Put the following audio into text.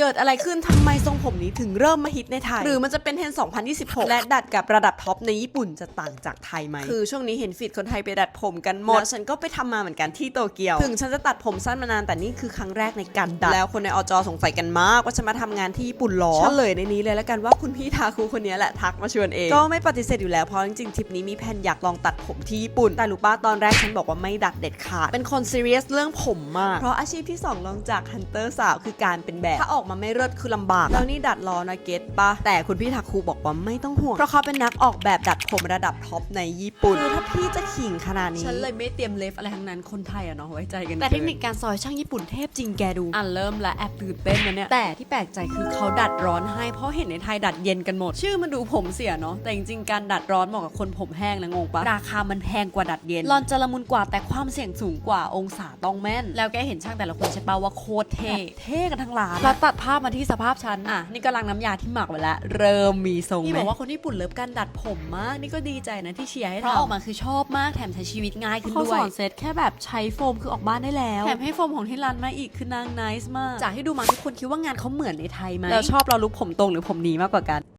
เกิดอะไรขึ้นทำไมทรงผมนี้ถึงเริ่มมาฮิตในไทย หรือมันจะเป็นเทรนด์2026 และดัดกับระดับท็อปในญี่ปุ่นจะต่างจากไทยไหม คือช่วงนี้เห็นฟีดคนไทยไปดัดผมกันหมดแล้วฉันก็ไปทำมาเหมือนกันที่โตเกียว ถึงฉันจะตัดผมสั้นมานานแต่นี่คือครั้งแรกในการดัด แล้วคนในอจสงสัยกันมากว่าฉันมาทำงานที่ญี่ปุ่นหรอเฉลยในนี้เลยแล้วกันว่าคุณพี่ทาคุคนนี้แหละทักมาชวนเอง ก็ไม่ปฏิเสธอยู่แล้วเพราะจริงๆทริปนี้มีแผนอยากลองตัดผมที่ญี่ปุ่น แต่รู้ป้าตอนแรกฉันบอกว่าไม่ดัดเด็ดขาด เป็นคนซีเรียสเรื่องผมมาก เพราะอาชีพที่สองรองจากฮันเตอร์สาวคือการเป็นแบบ ถ้าออกมาไม่เลิศคือลำบาก แล้วนี่ดัดรอนะเก็ตปะแต่คุณพี่ทาคุบอกว่าไม่ต้องห่วง เพราะเขาเป็นนักออกแบบดัดผมระดับท็อปในญี่ปุ่นคือถ้าพี่จะขิงขนาดนี้ ฉันเลยไม่เตรียมเลฟอะไรทั้งนั้นคนไทยอะเนาะไว้ใจกัน แต่เทคนิคการซอยช่างญี่ปุ่นเทพจริงแกดู อะเริ่มและแอบตื่นเต้นนะเนี่ย แต่ที่แปลกใจคือเขาดัดร้อนให้ เพราะเห็นในไทยดัดเย็นกันหมด ชื่อมันดูผมเสียเนาะ แต่จริงๆการดัดร้อนเหมาะกับคนผมแห้งนะงงปะ ราคามันแพงกว่าดัดเย็น รอนจะละมุนกว่าแต่ความเสี่ยงสูงกว่าองศาต้องแม่น แล้วแกเห็นช่างแต่ละคนใช่ปะว่าโคตรเท่ เท่กันทั้งร้านแล้วตัดภาพมาที่สภาพฉันอะนี่กำลังน้ำยาที่หมักไว้แล้วเริ่มมีทรงพี่ไหมบอกว่าว่าคนญี่ปุ่นเลิฟการดัดผมมาก นี่ก็ดีใจนะที่เชียร์ให้เพราะทำออกมาคือชอบมากแถมใช้ชีวิตง่ายขึ้นเขาด้วสยอนเซตแค่แบบใช้โฟมคือออกบ้านได้แล้วแถมให้โฟมของที่ร้านมาอีกคือนางไนส์มากจากที่ดูมาทุกคนคิดว่างานเขาเหมือนในไทยไหมแล้วชอบเราลุกผมตรงหรือผมหนีมากกว่ากัน